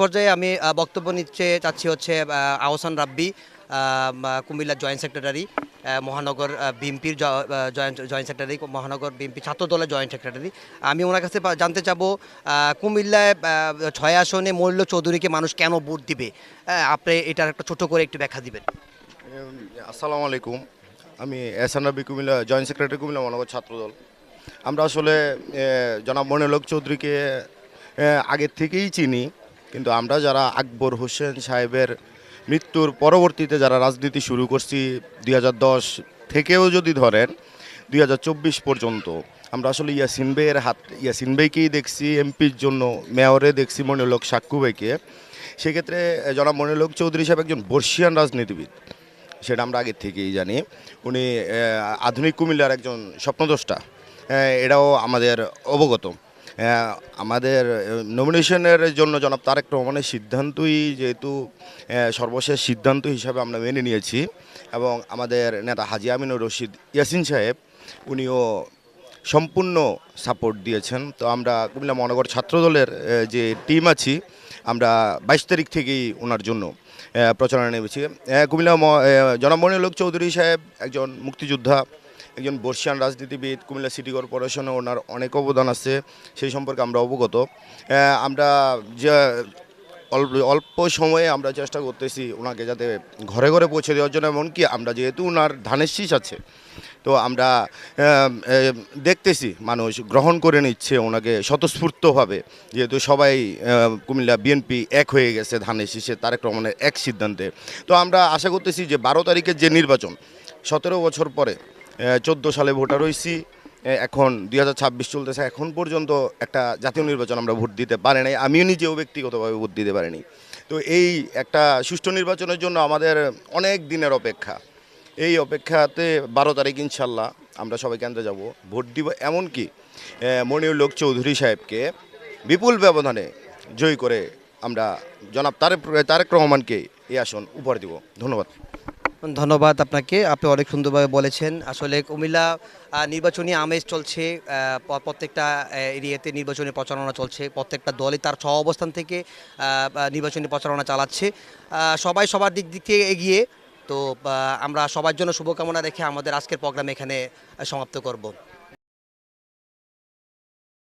পর্যায়ে আমি বক্তব্য নিচ্ছে চাচ্ছি হচ্ছে আহসান রাব্বি আহ, কুমিল্লা জয়েন্ট সেক্রেটারি মহানগর বিএনপির জয়েন্ট জয়েন্ট সেক্রেটারি মহানগর বিএনপি ছাত্র দলের জয়েন্ট সেক্রেটারি। আমি ওনার কাছে জানতে চাবো কুমিল্লায় ছয় আসনে মল্ল চৌধুরীকে মানুষ কেন ভোট দিবে? আপনি এটার একটা ছোট করে একটু ব্যাখ্যা দিবেন। আসসালামু আলাইকুম। আমি এহসান রবি কুমিল্লা জয়েন্ট সেক্রেটারি কুমিল্লা মহানগর ছাত্রদল। আমরা আসলে জনাব মনিলোক চৌধুরীকে আগের থেকেই চিনি। কিন্তু আমরা যারা আকবর হোসেন সাহেবের মৃত্যুর পরবর্তীতে যারা রাজনীতি শুরু করছি দুই হাজার দশ থেকেও যদি ধরেন, দুই হাজার চব্বিশ পর্যন্ত আমরা আসলে ইয়াসিন বেয়ের হাত, ইয়াসিন বেইকেই দেখছি, এমপির জন্য মেয়রে দেখছি মনিলোক সাক্কু বেকে সেক্ষেত্রে জনাব মনিলোক চৌধুরী সাহেব একজন বর্ষিয়ান রাজনীতিবিদ, সেটা আমরা আগের থেকেই জানি। উনি আধুনিক কুমিল্লার একজন স্বপ্নদ্রষ্টা এটাও আমাদের অবগত। আমাদের নমিনেশনের জন্য জনাব তারেক রহমানের সিদ্ধান্তই যেহেতু সর্বশেষ সিদ্ধান্ত হিসাবে আমরা মেনে নিয়েছি। এবং আমাদের নেতা হাজি আমিনুর রশিদ ইয়াসিন সাহেব, উনিও সম্পূর্ণ সাপোর্ট দিয়েছেন। তো আমরা কুমিল্লা মহানগর ছাত্রদলের যে টিম আছি, আমরা বাইশ তারিখ থেকেই ওনার জন্য প্রচারণা নেমেছি। কুমিল্লা জনাব মনিলোক চৌধুরী সাহেব একজন মুক্তিযোদ্ধা। একজন বর্ষিয়ান রাজনীতিবিদ কুমিল্লা সিটি কর্পোরেশনে ওনার অনেক অবদান আছে, সেই সম্পর্কে আমরা অবগত। আমরা যে অল্প সময়ে আমরা চেষ্টা করতেছি ওনাকে যাতে ঘরে ঘরে পৌঁছে দেওয়ার জন্য, এমনকি আমরা যেহেতু ওনার ধানের শীষ আছে, তো আমরা দেখতেছি মানুষ গ্রহণ করে নিচ্ছে ওনাকে স্বতঃস্ফূর্তভাবে। যেহেতু সবাই কুমিল্লা বিএনপি এক হয়ে গেছে ধানের শীষে তারেক রহমানের এক সিদ্ধান্তে। তো আমরা আশা করতেছি যে বারো তারিখের যে নির্বাচন, সতেরো বছর পরে চোদ্দ সালে ভোটার হয়েছি এখন দুই হাজার ছাব্বিশ চলতেছে। এখন পর্যন্ত একটা জাতীয় নির্বাচন আমরা ভোট দিতে পারি নাই। আমিও নিজেও ব্যক্তিগতভাবে ভোট দিতে পারিনি। তো এই একটা সুষ্ঠু নির্বাচনের জন্য আমাদের অনেক দিনের অপেক্ষা। এই অপেক্ষাতে বারো তারিখ ইনশাল্লাহ আমরা সবাই কেন্দ্রে যাব। ভোট দিব এমনকি লোক চৌধুরী সাহেবকে বিপুল ব্যবধানে জয়ী করে আমরা জনাব তারেক তারেক রহমানকে এই আসন উপহার দিব। ধন্যবাদ। ধন্যবাদ আপনাকে, আপনি অনেক সুন্দরভাবে বলেছেন। আসলে কুমিল্লা নির্বাচনী আমেজ চলছে প্রত্যেকটা এরিয়াতে নির্বাচনী প্রচারণা চলছে। প্রত্যেকটা দলই তার সহ অবস্থান থেকে নির্বাচনী প্রচারণা চালাচ্ছে। সবাই সবার দিক দিক থেকে এগিয়ে, তো আমরা সবার জন্য শুভকামনা রেখে আমাদের আজকের প্রোগ্রাম এখানে সমাপ্ত করব।